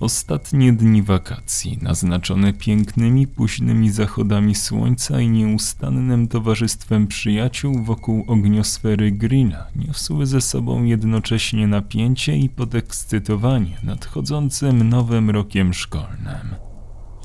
Ostatnie dni wakacji, naznaczone pięknymi, późnymi zachodami słońca i nieustannym towarzystwem przyjaciół wokół ogniosfery grilla, niosły ze sobą jednocześnie napięcie i podekscytowanie nadchodzącym nowym rokiem szkolnym.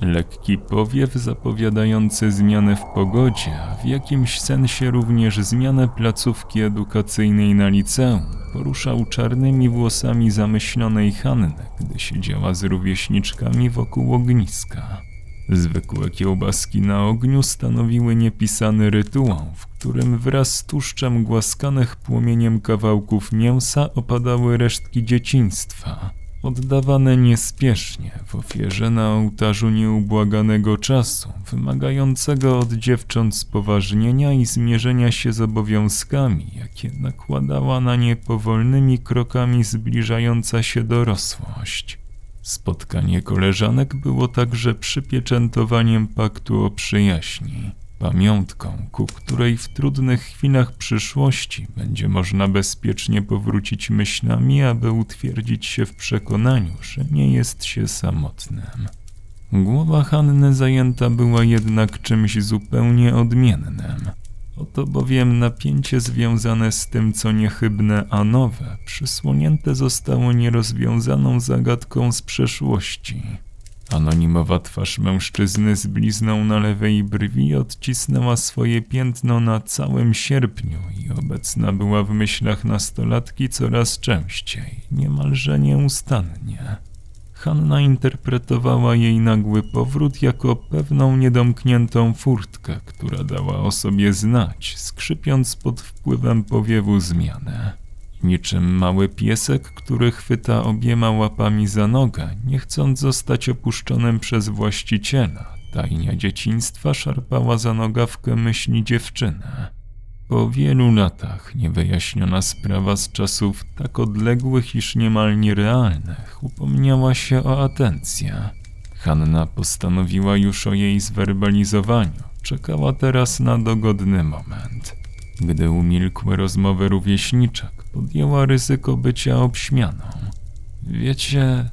Lekki powiew zapowiadający zmianę w pogodzie, a w jakimś sensie również zmianę placówki edukacyjnej na liceum, poruszał czarnymi włosami zamyślonej Hanny, gdy siedziała z rówieśniczkami wokół ogniska. Zwykłe kiełbaski na ogniu stanowiły niepisany rytuał, w którym wraz z tłuszczem głaskanych płomieniem kawałków mięsa opadały resztki dzieciństwa, oddawane niespiesznie w ofierze na ołtarzu nieubłaganego czasu, wymagającego od dziewcząt spoważnienia i zmierzenia się z obowiązkami, jakie nakładała na nie powolnymi krokami zbliżająca się dorosłość. Spotkanie koleżanek było także przypieczętowaniem paktu o przyjaźni, pamiątką, ku której w trudnych chwilach przyszłości będzie można bezpiecznie powrócić myślami, aby utwierdzić się w przekonaniu, że nie jest się samotnym. Głowa Hanny zajęta była jednak czymś zupełnie odmiennym. Oto bowiem napięcie związane z tym, co niechybne, a nowe, przysłonięte zostało nierozwiązaną zagadką z przeszłości. Anonimowa twarz mężczyzny z blizną na lewej brwi odcisnęła swoje piętno na całym sierpniu i obecna była w myślach nastolatki coraz częściej, niemalże nieustannie. Hanna interpretowała jej nagły powrót jako pewną niedomkniętą furtkę, która dała o sobie znać, skrzypiąc pod wpływem powiewu zmiany. Niczym mały piesek, który chwyta obiema łapami za nogę, nie chcąc zostać opuszczonym przez właściciela, tajnia dzieciństwa szarpała za nogawkę myśli dziewczynę. Po wielu latach niewyjaśniona sprawa z czasów tak odległych, iż niemal nierealnych, upomniała się o atencję. Hanna postanowiła już o jej zwerbalizowaniu. Czekała teraz na dogodny moment. Gdy umilkły rozmowy rówieśniczek, podjęła ryzyko bycia obśmianą. Wiecie,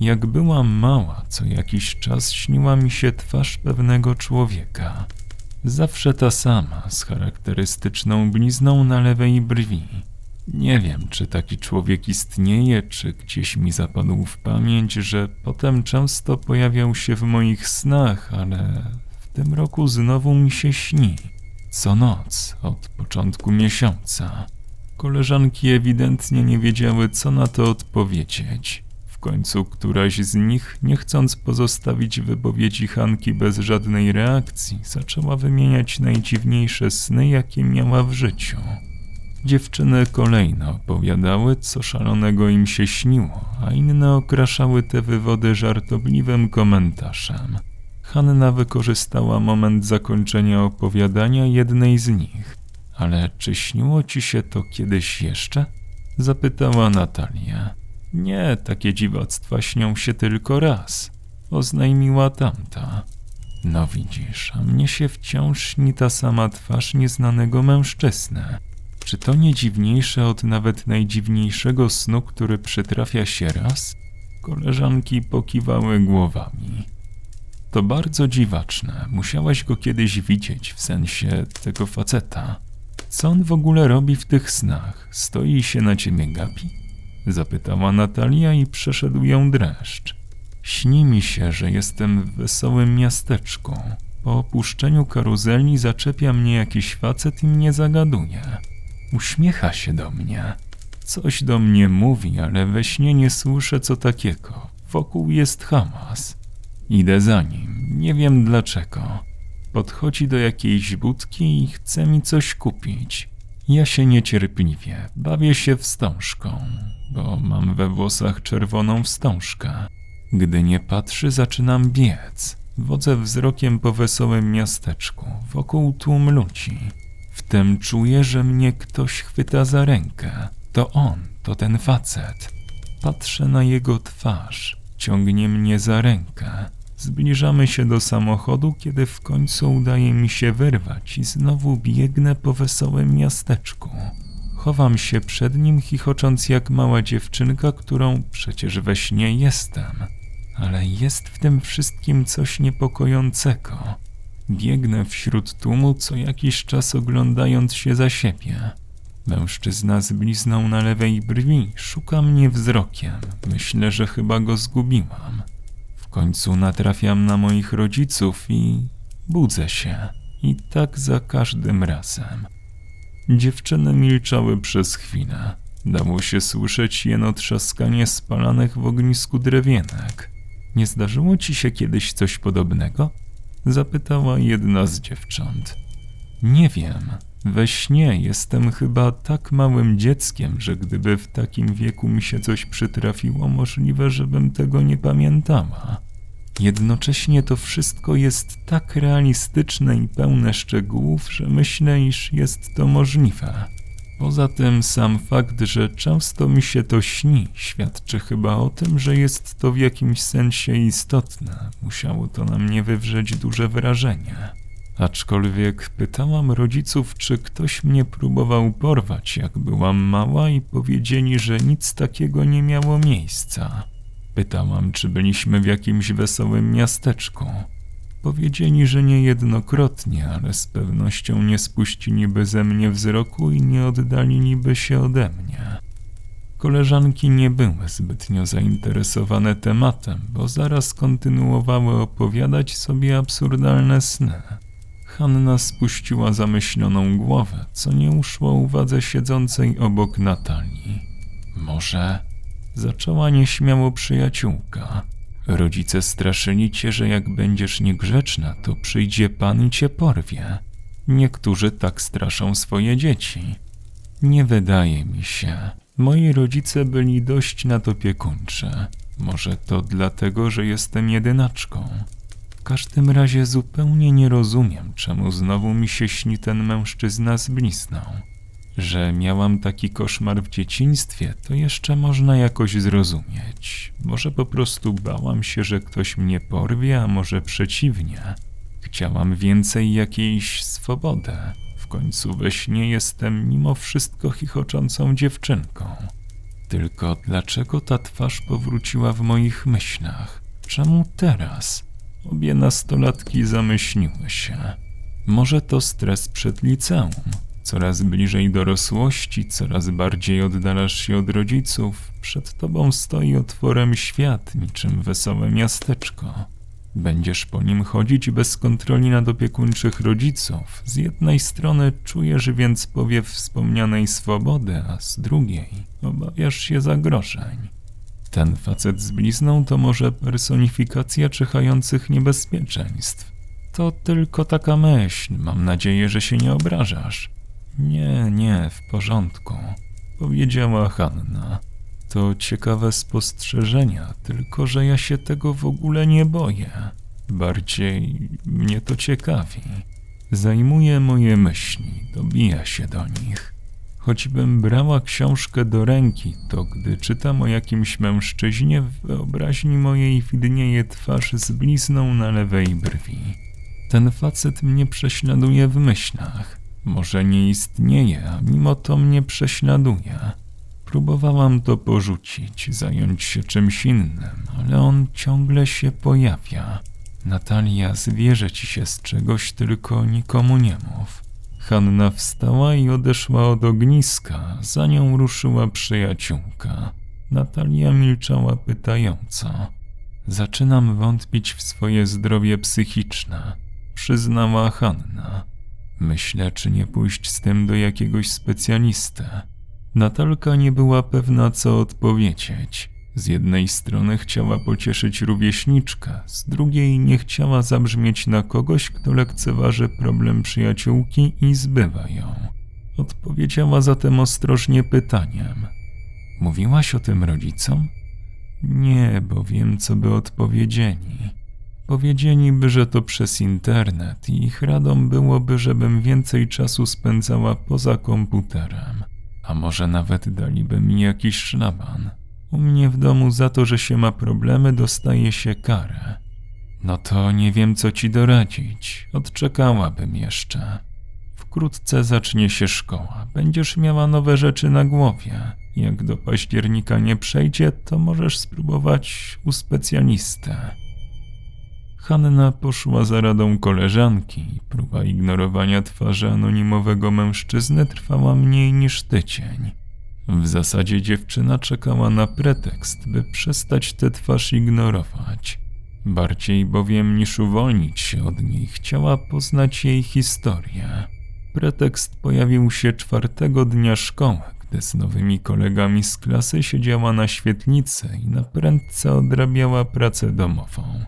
jak byłam mała, co jakiś czas śniła mi się twarz pewnego człowieka. Zawsze ta sama, z charakterystyczną blizną na lewej brwi. Nie wiem, czy taki człowiek istnieje, czy gdzieś mi zapadł w pamięć, że potem często pojawiał się w moich snach, ale w tym roku znowu mi się śni. Co noc, od początku miesiąca. Koleżanki ewidentnie nie wiedziały, co na to odpowiedzieć. W końcu któraś z nich, nie chcąc pozostawić wypowiedzi Hanki bez żadnej reakcji, zaczęła wymieniać najdziwniejsze sny, jakie miała w życiu. Dziewczyny kolejno opowiadały, co szalonego im się śniło, a inne okraszały te wywody żartobliwym komentarzem. Hanna wykorzystała moment zakończenia opowiadania jednej z nich. Ale czy śniło ci się to kiedyś jeszcze? Zapytała Natalia. Nie, takie dziwactwa śnią się tylko raz, oznajmiła tamta. No widzisz, a mnie się wciąż śni ta sama twarz nieznanego mężczyzny. Czy to nie dziwniejsze od nawet najdziwniejszego snu, który przytrafia się raz? Koleżanki pokiwały głowami. To bardzo dziwaczne. Musiałaś go kiedyś widzieć, w sensie tego faceta. Co on w ogóle robi w tych snach? Stoi się na ciebie gapi? Zapytała Natalia i przeszedł ją dreszcz. Śni mi się, że jestem w wesołym miasteczku. Po opuszczeniu karuzeli zaczepia mnie jakiś facet i mnie zagaduje. Uśmiecha się do mnie. Coś do mnie mówi, ale we śnie nie słyszę co takiego. Wokół jest hamas. Idę za nim, nie wiem dlaczego. Podchodzi do jakiejś budki i chce mi coś kupić. Ja się niecierpliwie, bawię się wstążką, bo mam we włosach czerwoną wstążkę. Gdy nie patrzy, zaczynam biec. Wodzę wzrokiem po wesołym miasteczku, wokół tłum ludzi. Wtem czuję, że mnie ktoś chwyta za rękę. To on, to ten facet. Patrzę na jego twarz, ciągnie mnie za rękę. Zbliżamy się do samochodu, kiedy w końcu udaje mi się wyrwać i znowu biegnę po wesołym miasteczku. Chowam się przed nim, chichocząc jak mała dziewczynka, którą przecież we śnie jestem. ale jest w tym wszystkim coś niepokojącego. Biegnę wśród tłumu co jakiś czas oglądając się za siebie. Mężczyzna z blizną na lewej brwi szuka mnie wzrokiem. Myślę, że chyba go zgubiłam. W końcu natrafiam na moich rodziców i budzę się. I tak za każdym razem. Dziewczyny milczały przez chwilę. Dało się słyszeć jeno trzaskanie spalanych w ognisku drewienek. Nie zdarzyło ci się kiedyś coś podobnego? Zapytała jedna z dziewcząt. Nie wiem. We śnie jestem chyba tak małym dzieckiem, że gdyby w takim wieku mi się coś przytrafiło, możliwe, żebym tego nie pamiętała. Jednocześnie to wszystko jest tak realistyczne i pełne szczegółów, że myślę, iż jest to możliwe. Poza tym sam fakt, że często mi się to śni, świadczy chyba o tym, że jest to w jakimś sensie istotne. Musiało to na mnie wywrzeć duże wrażenie. Aczkolwiek pytałam rodziców, czy ktoś mnie próbował porwać, jak byłam mała, i powiedzieli, że nic takiego nie miało miejsca. Pytałam, czy byliśmy w jakimś wesołym miasteczku. Powiedzieli, że niejednokrotnie, ale z pewnością nie spuściliby ze mnie wzroku i nie oddaliliby się ode mnie. Koleżanki nie były zbytnio zainteresowane tematem, bo zaraz kontynuowały opowiadać sobie absurdalne sny. Hanna spuściła zamyśloną głowę, co nie uszło uwadze siedzącej obok Natalii. Może zaczęła nieśmiało przyjaciółka. Rodzice straszyli cię, że jak będziesz niegrzeczna, to przyjdzie pan i cię porwie. Niektórzy tak straszą swoje dzieci. Nie wydaje mi się. Moi rodzice byli dość nadopiekuńczy. Może to dlatego, że jestem jedynaczką. Każdym razie zupełnie nie rozumiem, czemu znowu mi się śni ten mężczyzna z blizną. Że miałam taki koszmar w dzieciństwie, to jeszcze można jakoś zrozumieć. Może po prostu bałam się, że ktoś mnie porwie, a może przeciwnie. Chciałam więcej jakiejś swobody. W końcu we śnie jestem mimo wszystko chichoczącą dziewczynką. Tylko dlaczego ta twarz powróciła w moich myślach? Czemu teraz? Obie nastolatki zamyśliły się. Może to stres przed liceum. Coraz bliżej dorosłości, coraz bardziej oddalasz się od rodziców. Przed tobą stoi otworem świat, niczym wesołe miasteczko. Będziesz po nim chodzić bez kontroli nad opiekuńczych rodziców. Z jednej strony czujesz więc powiew wspomnianej swobody, a z drugiej obawiasz się zagrożeń. Ten facet z blizną to może personifikacja czyhających niebezpieczeństw. To tylko taka myśl, mam nadzieję, że się nie obrażasz. Nie, nie, w porządku, powiedziała Hanna. To ciekawe spostrzeżenia, tylko że ja się tego w ogóle nie boję. Bardziej mnie to ciekawi. Zajmuje moje myśli, dobija się do nich. Choćbym brała książkę do ręki, to gdy czytam o jakimś mężczyźnie, w wyobraźni mojej widnieje twarz z blizną na lewej brwi. Ten facet mnie prześladuje w myślach. Może nie istnieje, a mimo to mnie prześladuje. Próbowałam to porzucić, zająć się czymś innym, ale on ciągle się pojawia. Natalia, zwierzę ci się z czegoś, tylko nikomu nie mów. Hanna wstała i odeszła od ogniska, za nią ruszyła przyjaciółka. Natalia milczała pytająco. Zaczynam wątpić w swoje zdrowie psychiczne, przyznała Hanna. Myślę, czy nie pójść z tym do jakiegoś specjalisty. Natalka nie była pewna, co odpowiedzieć. Z jednej strony chciała pocieszyć rówieśniczkę, z drugiej nie chciała zabrzmieć na kogoś, kto lekceważy problem przyjaciółki i zbywa ją. Odpowiedziała zatem ostrożnie pytaniem: Mówiłaś o tym rodzicom? Nie, bo wiem, co by odpowiedzieli. Powiedzieliby, że to przez internet i ich radą byłoby, żebym więcej czasu spędzała poza komputerem. A może nawet daliby mi jakiś szlaban. U mnie w domu za to, że się ma problemy, dostaje się karę. No to nie wiem, co ci doradzić. Odczekałabym jeszcze. Wkrótce zacznie się szkoła, będziesz miała nowe rzeczy na głowie. Jak do października nie przejdzie, to możesz spróbować u specjalistę. Hanna poszła za radą koleżanki próba ignorowania twarzy anonimowego mężczyzny trwała mniej niż tydzień. W zasadzie dziewczyna czekała na pretekst, by przestać tę twarz ignorować. Bardziej bowiem niż uwolnić się od niej, chciała poznać jej historię. Pretekst pojawił się czwartego dnia szkoły, gdy z nowymi kolegami z klasy siedziała na świetlicy i na prędce odrabiała pracę domową.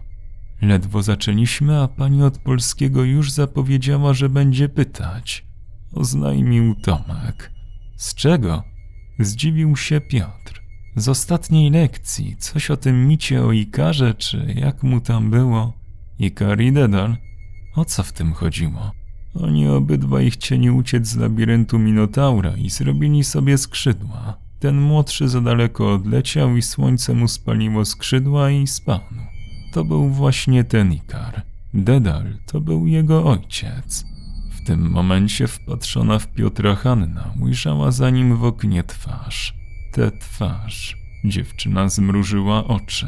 Ledwo zaczęliśmy, a pani od polskiego już zapowiedziała, że będzie pytać. Oznajmił Tomek. Z czego? Zdziwił się Piotr. Z ostatniej lekcji, coś o tym micie o Ikarze, czy jak mu tam było? Ikar i Dedal? O co w tym chodziło? Oni obydwaj chcieli uciec z labiryntu Minotaura i zrobili sobie skrzydła. Ten młodszy za daleko odleciał i słońce mu spaliło skrzydła i spadł. To był właśnie ten Ikar. Dedal to był jego ojciec. Tym momencie wpatrzona w Piotra Hanna ujrzała za nim w oknie twarz. Tę twarz. Dziewczyna zmrużyła oczy.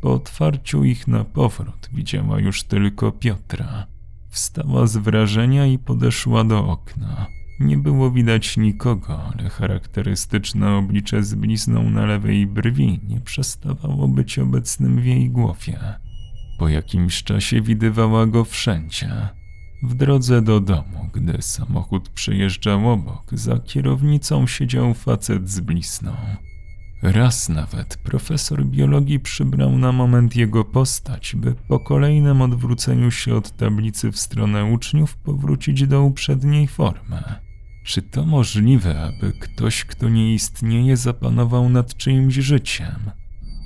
Po otwarciu ich na powrót widziała już tylko Piotra. Wstała z wrażenia i podeszła do okna. Nie było widać nikogo, ale charakterystyczne oblicze z blizną na lewej brwi nie przestawało być obecnym w jej głowie. Po jakimś czasie widywała go wszędzie. W drodze do domu, gdy samochód przejeżdżał obok, za kierownicą siedział facet z blizną. Raz nawet profesor biologii przybrał na moment jego postać, by po kolejnym odwróceniu się od tablicy w stronę uczniów powrócić do uprzedniej formy. Czy to możliwe, aby ktoś, kto nie istnieje, zapanował nad czyimś życiem?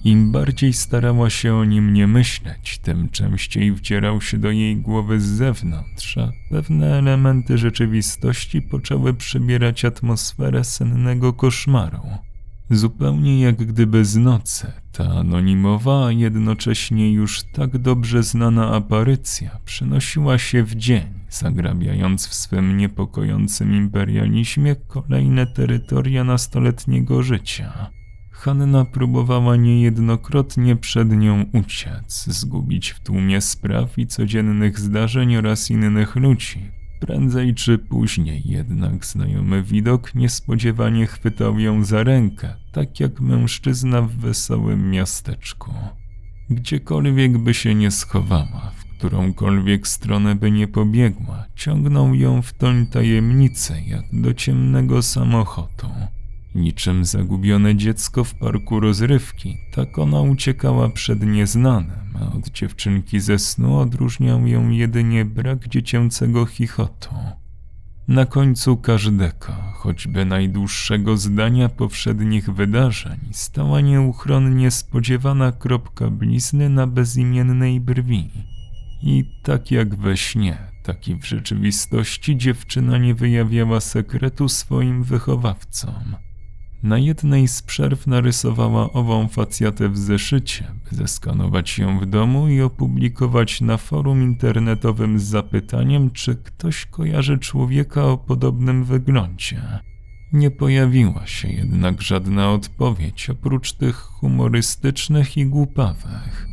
Im bardziej starała się o nim nie myśleć, tym częściej wdzierał się do jej głowy z zewnątrz, a pewne elementy rzeczywistości poczęły przybierać atmosferę sennego koszmaru. Zupełnie jak gdyby z nocy, ta anonimowa, a jednocześnie już tak dobrze znana aparycja przenosiła się w dzień, zagrabiając w swym niepokojącym imperializmie kolejne terytoria nastoletniego życia. Hanna próbowała niejednokrotnie przed nią uciec, zgubić w tłumie spraw i codziennych zdarzeń oraz innych ludzi. Prędzej czy później jednak znajomy widok niespodziewanie chwytał ją za rękę, tak jak mężczyzna w wesołym miasteczku. Gdziekolwiek by się nie schowała, w którąkolwiek stronę by nie pobiegła, ciągnął ją w toń tajemnicy, jak do ciemnego samochodu. Niczym zagubione dziecko w parku rozrywki, tak ona uciekała przed nieznanym, a od dziewczynki ze snu odróżniał ją jedynie brak dziecięcego chichotu. Na końcu każdego, choćby najdłuższego zdania powszednich wydarzeń, stała nieuchronnie spodziewana kropka blizny na bezimiennej brwi. I tak jak we śnie, tak i w rzeczywistości dziewczyna nie wyjawiała sekretu swoim wychowawcom. Na jednej z przerw narysowała ową facjatę w zeszycie, by zeskanować ją w domu i opublikować na forum internetowym z zapytaniem, czy ktoś kojarzy człowieka o podobnym wyglądzie. Nie pojawiła się jednak żadna odpowiedź oprócz tych humorystycznych i głupawych.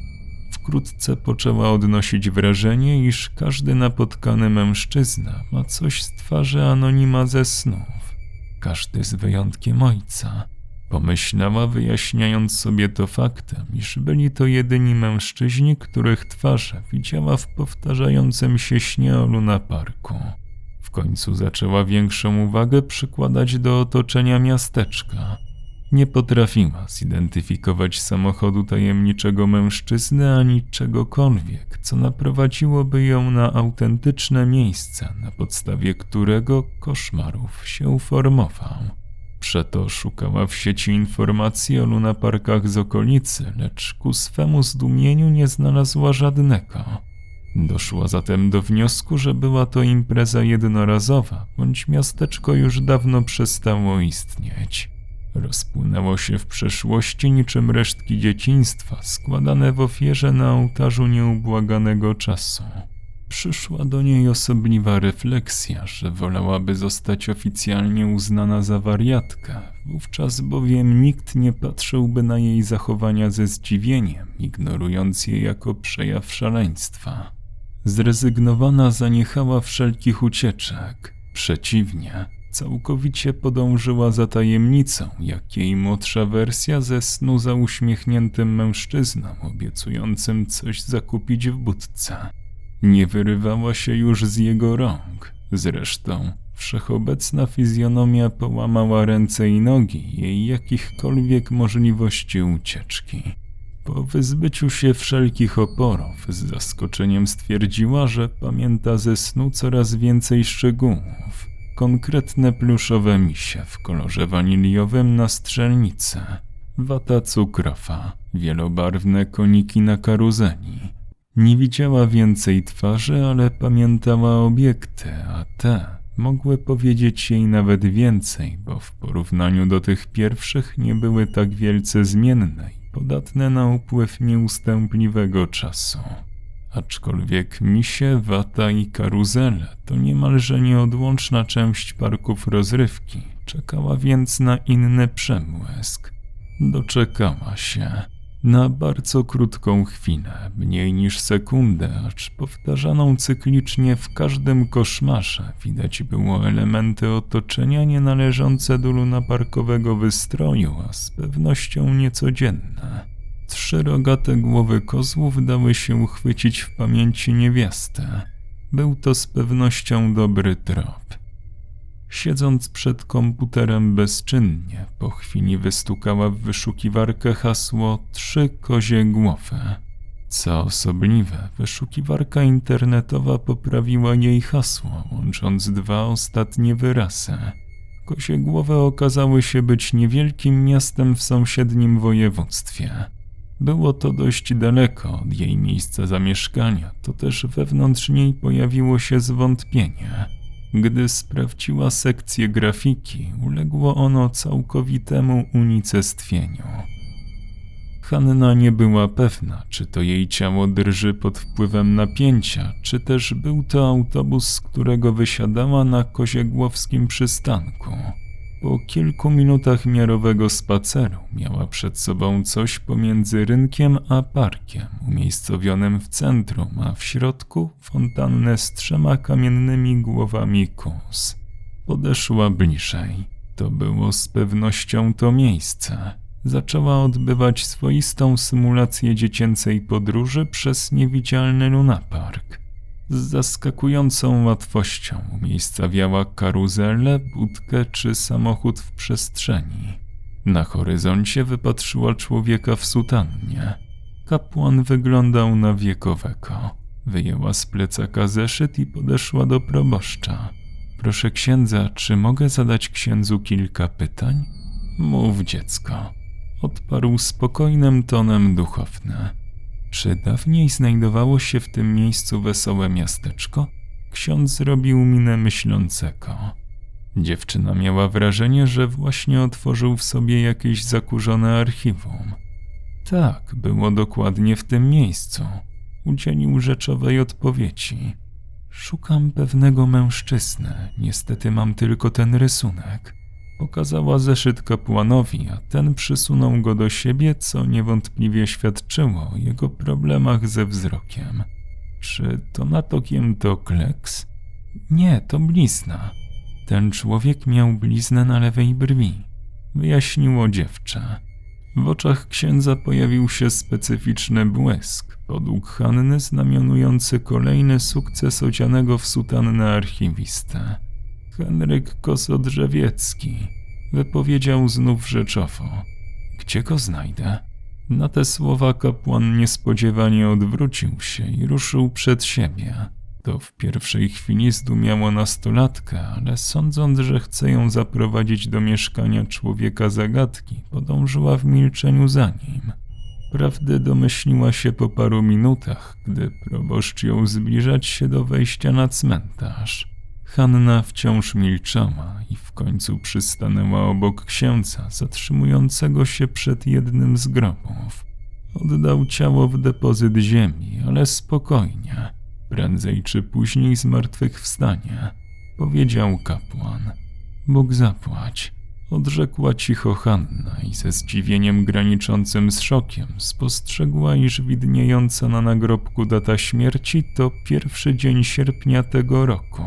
Wkrótce poczęła odnosić wrażenie, iż każdy napotkany mężczyzna ma coś z twarzy anonima ze snów każdy z wyjątkiem ojca. Pomyślała, wyjaśniając sobie to faktem, iż byli to jedyni mężczyźni, których twarze widziała w powtarzającym się śnie o Luna Parku. W końcu zaczęła większą uwagę przykładać do otoczenia miasteczka. Nie potrafiła zidentyfikować samochodu tajemniczego mężczyzny ani czegokolwiek, co naprowadziłoby ją na autentyczne miejsce, na podstawie którego koszmarów się uformował. Przeto szukała w sieci informacji o lunaparkach z okolicy, lecz ku swemu zdumieniu nie znalazła żadnego. Doszła zatem do wniosku, że była to impreza jednorazowa, bądź miasteczko już dawno przestało istnieć. Rozpłynęło się w przeszłości niczym resztki dzieciństwa, składane w ofierze na ołtarzu nieubłaganego czasu. Przyszła do niej osobliwa refleksja, że wolałaby zostać oficjalnie uznana za wariatkę, wówczas bowiem nikt nie patrzyłby na jej zachowania ze zdziwieniem, ignorując je jako przejaw szaleństwa. Zrezygnowana zaniechała wszelkich ucieczek. Przeciwnie, całkowicie podążyła za tajemnicą, jak jej młodsza wersja ze snu za uśmiechniętym mężczyzną, obiecującym coś zakupić w budce. Nie wyrywała się już z jego rąk. Zresztą wszechobecna fizjonomia połamała ręce i nogi jej jakichkolwiek możliwości ucieczki. Po wyzbyciu się wszelkich oporów, z zaskoczeniem stwierdziła, że pamięta ze snu coraz więcej szczegółów. Konkretne pluszowe misie w kolorze waniliowym na strzelnicy, wata cukrowa, wielobarwne koniki na karuzeli. Nie widziała więcej twarzy, ale pamiętała obiekty, a te mogły powiedzieć jej nawet więcej, bo w porównaniu do tych pierwszych nie były tak wielce zmienne i podatne na upływ nieustępliwego czasu. Aczkolwiek misie, wata i karuzele to niemalże nieodłączna część parków rozrywki, czekała więc na inny przemłysk. Doczekała się. Na bardzo krótką chwilę, mniej niż sekundę, acz powtarzaną cyklicznie w każdym koszmarze, widać było elementy otoczenia nienależące do lunaparkowego wystroju, a z pewnością niecodzienne. Trzy rogate głowy kozłów dały się uchwycić w pamięci niewiasty. Był to z pewnością dobry trop. Siedząc przed komputerem bezczynnie, po chwili wystukała w wyszukiwarkę hasło trzy kozie głowy. Co osobliwe, wyszukiwarka internetowa poprawiła jej hasło, łącząc dwa ostatnie wyrazy. Kozie głowy okazały się być niewielkim miastem w sąsiednim województwie. Było to dość daleko od jej miejsca zamieszkania, to też wewnątrz niej pojawiło się zwątpienie. Gdy sprawdziła sekcję grafiki, uległo ono całkowitemu unicestwieniu. Hanna nie była pewna, czy to jej ciało drży pod wpływem napięcia, czy też był to autobus, z którego wysiadała na koziegłowskim przystanku. Po kilku minutach miarowego spaceru miała przed sobą coś pomiędzy rynkiem a parkiem, umiejscowionym w centrum, a w środku fontannę z trzema kamiennymi głowami kóz. Podeszła bliżej. To było z pewnością to miejsce. Zaczęła odbywać swoistą symulację dziecięcej podróży przez niewidzialny lunapark. Z zaskakującą łatwością umiejscawiała karuzelę, budkę czy samochód w przestrzeni. Na horyzoncie wypatrzyła człowieka w sutannie. Kapłan wyglądał na wiekowego. Wyjęła z plecaka zeszyt i podeszła do proboszcza. Proszę księdza, czy mogę zadać księdzu kilka pytań? Mów, dziecko. Odparł spokojnym tonem duchowny. Czy dawniej znajdowało się w tym miejscu wesołe miasteczko? Ksiądz zrobił minę myślącego. Dziewczyna miała wrażenie, że właśnie otworzył w sobie jakieś zakurzone archiwum. Tak, było dokładnie w tym miejscu. Udzielił rzeczowej odpowiedzi. Szukam pewnego mężczyzny. Niestety mam tylko ten rysunek. Pokazała zeszyt kapłanowi, a ten przysunął go do siebie, co niewątpliwie świadczyło o jego problemach ze wzrokiem. Czy to natokiem to kleks? Nie, to blizna. Ten człowiek miał bliznę na lewej brwi, wyjaśniło dziewczę. W oczach księdza pojawił się specyficzny błysk, podług Hanny znamionujący kolejny sukces odzianego w sutannę archiwistę. Henryk Kosodrzewiecki, wypowiedział znów rzeczowo. Gdzie go znajdę? Na te słowa kapłan niespodziewanie odwrócił się i ruszył przed siebie. To w pierwszej chwili zdumiało nastolatkę, ale sądząc, że chce ją zaprowadzić do mieszkania człowieka zagadki, podążyła w milczeniu za nim. Prawdy domyśliła się po paru minutach, gdy proboszcz ją zbliżać się do wejścia na cmentarz. Hanna wciąż milczała i w końcu przystanęła obok księdza, zatrzymującego się przed jednym z grobów. Oddał ciało w depozyt ziemi, ale spokojnie. prędzej czy później zmartwychwstanie, powiedział kapłan. Bóg zapłać. Odrzekła cicho Hanna i ze zdziwieniem graniczącym z szokiem spostrzegła, iż widniejąca na nagrobku data śmierci to pierwszy dzień sierpnia tego roku.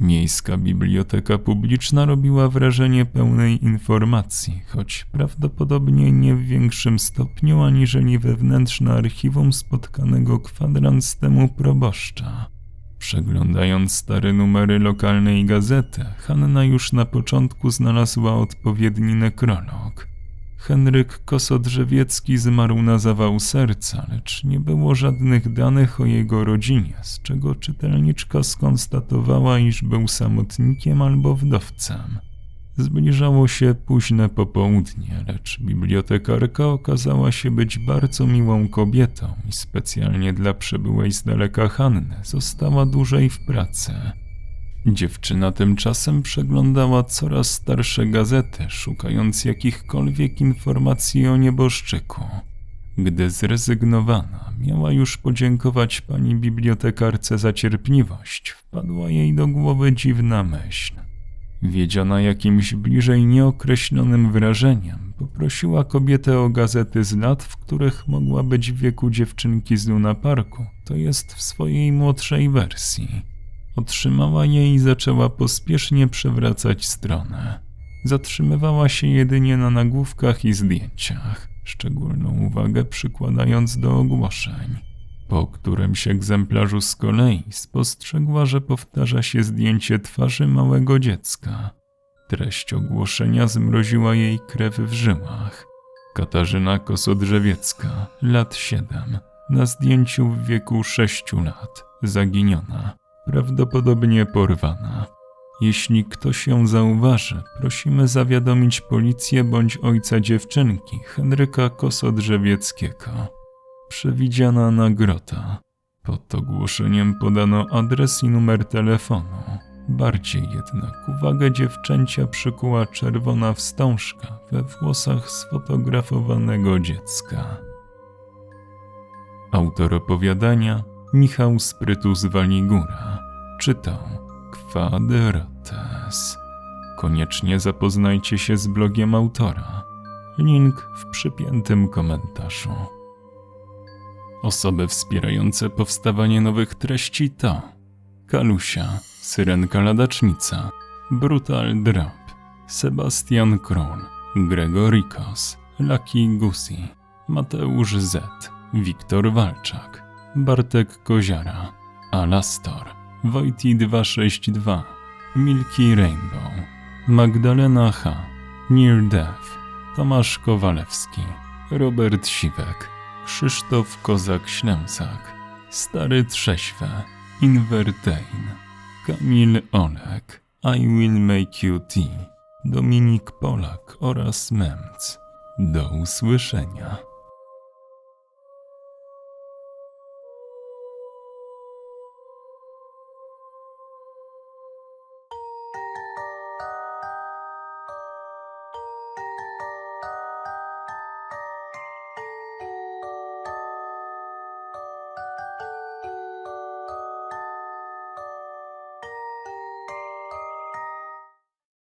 Miejska Biblioteka Publiczna robiła wrażenie pełnej informacji, choć prawdopodobnie nie w większym stopniu aniżeli wewnętrzne archiwum spotkanego kwadrans temu proboszcza. Przeglądając stare numery lokalnej gazety, Hanna już na początku znalazła odpowiedni nekrolog. Henryk Kosodrzewiecki zmarł na zawał serca, lecz nie było żadnych danych o jego rodzinie, z czego czytelniczka skonstatowała, iż był samotnikiem albo wdowcem. Zbliżało się późne popołudnie, lecz bibliotekarka okazała się być bardzo miłą kobietą i specjalnie dla przybyłej z daleka Hanny została dłużej w pracy. Dziewczyna tymczasem przeglądała coraz starsze gazety, szukając jakichkolwiek informacji o nieboszczyku. Gdy zrezygnowana, miała już podziękować pani bibliotekarce za cierpliwość, wpadła jej do głowy dziwna myśl. Wiedziona jakimś bliżej nieokreślonym wrażeniem, poprosiła kobietę o gazety z lat, w których mogła być w wieku dziewczynki z Luna Parku, to jest w swojej młodszej wersji. Otrzymała je i zaczęła pospiesznie przewracać stronę. Zatrzymywała się jedynie na nagłówkach i zdjęciach, szczególną uwagę przykładając do ogłoszeń. Po którymś egzemplarzu z kolei spostrzegła, że powtarza się zdjęcie twarzy małego dziecka. Treść ogłoszenia zmroziła jej krew w żyłach. Katarzyna Kosodrzewiecka, lat 7, na zdjęciu w wieku 6 lat, zaginiona, prawdopodobnie porwana. Jeśli ktoś ją zauważy, prosimy zawiadomić policję bądź ojca dziewczynki, Henryka Kosodrzewieckiego. Przewidziana nagroda. Pod ogłoszeniem podano adres i numer telefonu. Bardziej jednak uwagę dziewczęcia przykuła czerwona wstążka we włosach sfotografowanego dziecka. Autor opowiadania Michał Sprytu z Waligura. Czytał Kwadrates. Koniecznie zapoznajcie się z blogiem autora. Link w przypiętym komentarzu. Osoby wspierające powstawanie nowych treści to Kalusia, Syrenka Ladacznica, Brutal Drop, Sebastian Król, Gregorikos, Lucky Gusi, Mateusz Z, Wiktor Walczak, Bartek Koziara, Alastor, Wojti 262, Milky Rainbow, Magdalena H, Near Death, Tomasz Kowalewski, Robert Siwek, Krzysztof Kozak-Ślęsak, Stary Trześwe, Invertain, Kamil Olek, I Will Make You Tea, Dominik Polak oraz Memc. Do usłyszenia.